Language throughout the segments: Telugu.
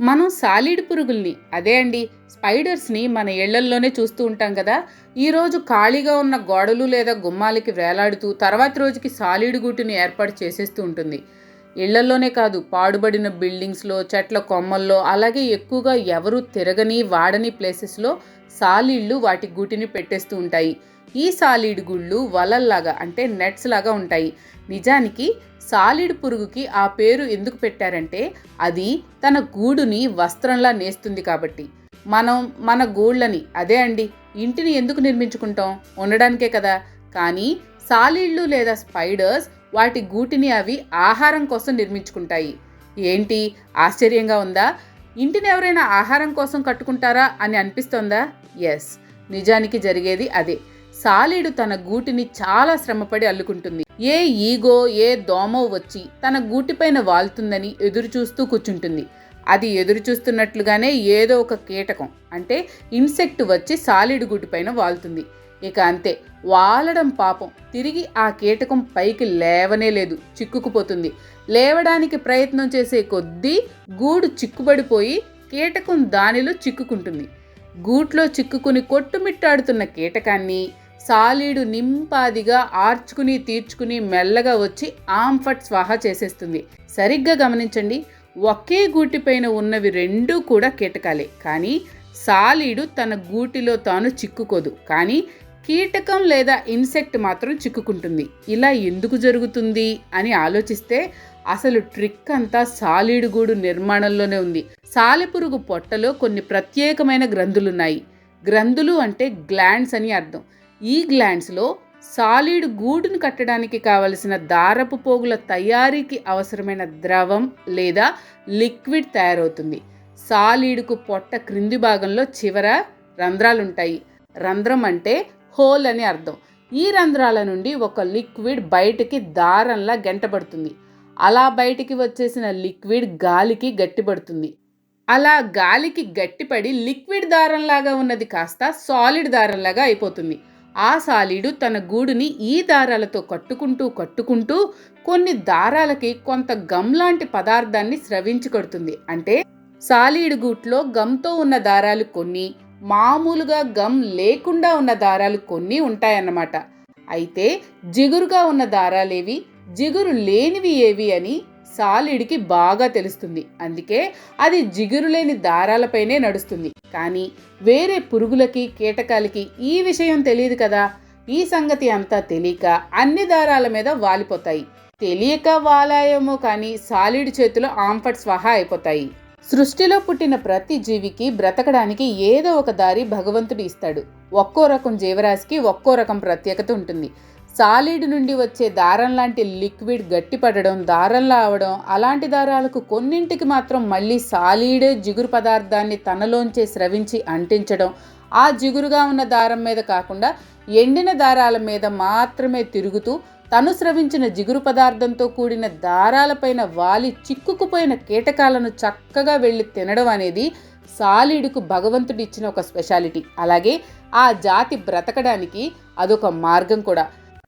మనం సాలిడ్ పురుగుల్ని అదే అండి స్పైడర్స్ని మన ఇళ్ళల్లోనే చూస్తూ ఉంటాం కదా. ఈరోజు ఖాళీగా ఉన్న గోడలు లేదా గుమ్మాలకి వేలాడుతూ తర్వాత రోజుకి సాలిడ్ గూటిని ఏర్పాటు చేసేస్తూ ఉంటుంది. ఇళ్ళలోనే కాదు పాడుబడిన బిల్డింగ్స్లో చెట్ల కొమ్మల్లో అలాగే ఎక్కువగా ఎవరు తిరగని వాడని ప్లేసెస్లో సాలీళ్ళు వాటి గూటిని పెట్టేస్తూ ఉంటాయి. ఈ సాలీడ్ గుళ్ళు వలల్లాగా అంటే నెట్స్ లాగా ఉంటాయి. నిజానికి సాలిడ్ పురుగుకి ఆ పేరు ఎందుకు పెట్టారంటే అది తన గూడుని వస్త్రంలా నేస్తుంది కాబట్టి. మనం మన గూళ్ళని అదే అండి ఇంటిని ఎందుకు నిర్మించుకుంటాం? ఉండడానికే కదా. కానీ సాలీళ్ళు లేదా స్పైడర్స్ వాటి గూటిని అవి ఆహారం కోసం నిర్మించుకుంటాయి. ఏంటి? ఆశ్చర్యంగా ఉందా? ఇంటిని ఎవరైనా ఆహారం కోసం కట్టుకుంటారా అని అనిపిస్తోందా? ఎస్ నిజానికి జరిగేది అదే. సాలీడు తన గూటిని చాలా శ్రమపడి అల్లుకుంటుంది. ఏ ఈగో ఏ దోమో వచ్చి తన గూటిపైన వాలుతుందని ఎదురు చూస్తూ కూర్చుంటుంది. అది ఎదురు చూస్తున్నట్లుగానే ఏదో ఒక కీటకం అంటే ఇన్సెక్ట్ వచ్చి సాలిడ్ గూటిపైన వాలుతుంది ఇక అంతే. వాలడం పాపం. తిరిగి ఆ కీటకం పైకి లేవనే లేదు. చిక్కుకుపోతుంది. లేవడానికి ప్రయత్నం చేసే కొద్దీ గూడు చిక్కుబడిపోయి కీటకం దానిలో చిక్కుకుంటుంది. గూట్లో చిక్కుకుని కొట్టుమిట్టాడుతున్న కీటకాన్ని సాలీడు నింపాదిగా ఆర్చుకుని తీర్చుకుని మెల్లగా వచ్చి ఆంఫట్ స్వాహా చేసేస్తుంది. సరిగ్గా గమనించండి. ఒకే గూటిపైన ఉన్నవి రెండూ కూడా కీటకాలే. కానీ సాలీడు తన గూటిలో తాను చిక్కుకోదు. కానీ కీటకం లేదా ఇన్సెక్ట్ మాత్రం చిక్కుకుంటుంది. ఇలా ఎందుకు జరుగుతుంది అని ఆలోచిస్తే అసలు ట్రిక్ అంతా సాలిడు గూడు నిర్మాణంలోనే ఉంది. సాలెపురుగు పొట్టలో కొన్ని ప్రత్యేకమైన గ్రంథులున్నాయి. గ్రంథులు అంటే గ్లాండ్స్ అని అర్థం. ఈ గ్లాండ్స్లో సాలిడ్ గూడును కట్టడానికి కావలసిన దారపు పోగుల తయారీకి అవసరమైన ద్రవం లేదా లిక్విడ్ తయారవుతుంది. సాలిడ్కు పొట్ట క్రింది భాగంలో చివర రంధ్రాలుంటాయి. రంధ్రం అంటే హోల్ అని అర్థం. ఈ రంధ్రాల నుండి ఒక లిక్విడ్ బయటికి దారంలా గంటపడుతుంది అలా బయటికి వచ్చేసిన లిక్విడ్ గాలికి గట్టిపడుతుంది. అలా గాలికి గట్టిపడి లిక్విడ్ దారంలాగా ఉన్నది కాస్త సాలిడ్ దారంలాగా అయిపోతుంది. ఆ సాలిడు తన గూడుని ఈ దారాలతో కట్టుకుంటూ కట్టుకుంటూ కొన్ని దారాలకి కొంత గమ్ లాంటి పదార్థాన్ని స్రవించి కడుతుంది. అంటే సాలీడు గూట్లో గమ్తో ఉన్న దారాలు కొన్ని మామూలుగా గమ్ లేకుండా ఉన్న దారాలు కొన్ని ఉంటాయన్నమాట. అయితే జిగురుగా ఉన్న దారాలేవి జిగురు లేనివి ఏవి అని సాలిడికి బాగా తెలుస్తుంది. అందుకే అది జిగురు లేని దారాలపైనే నడుస్తుంది. కానీ వేరే పురుగులకి కీటకాలకి ఈ విషయం తెలియదు కదా. ఈ సంగతి అంతా తెలియక అన్ని దారాల మీద వాలిపోతాయి. తెలియక వాలాయేమో కానీ సాలిడ్ చేతిలో ఆంఫట్ స్వహా అయిపోతాయి. సృష్టిలో పుట్టిన ప్రతి జీవికి బ్రతకడానికి ఏదో ఒక దారి భగవంతుడు ఇస్తాడు. ఒక్కో రకం జీవరాశికి ఒక్కో రకం ప్రత్యేకత ఉంటుంది. సాలిడ్ నుండి వచ్చే దారం లాంటి లిక్విడ్ గట్టిపడడం దారంలా అవడం అలాంటి దారాలకు కొన్నింటికి మాత్రం మళ్ళీ సాలిడే జిగురు పదార్థాన్ని తనలోంచే స్రవించి అంటించడం. ఆ జిగురుగా ఉన్న దారం మీద కాకుండా ఎండిన దారాల మీద మాత్రమే తిరుగుతూ తను స్రవించిన జిగురు పదార్థంతో కూడిన దారాలపైన వాలి చిక్కుకుపోయిన కీటకాలను చక్కగా వెళ్ళి తినడం అనేది సాలీడుకు భగవంతుడిచ్చిన ఒక స్పెషాలిటీ. అలాగే ఆ జాతి బ్రతకడానికి అదొక మార్గం కూడా.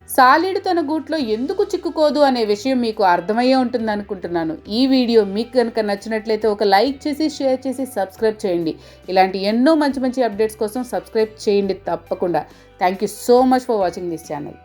సాలిడ్ తన గూట్లో ఎందుకు చిక్కుకోదు అనే విషయం మీకు అర్థమయ్యే ఉంటుంది అనుకుంటున్నాను ఈ వీడియో మీకు కనుక నచ్చినట్లయితే ఒక లైక్ చేసి షేర్ చేసి సబ్స్క్రైబ్ చేయండి. ఇలాంటి ఎన్నో మంచి మంచి అప్డేట్స్ కోసం సబ్స్క్రైబ్ చేయండి తప్పకుండా. Thank you so much for watching this channel.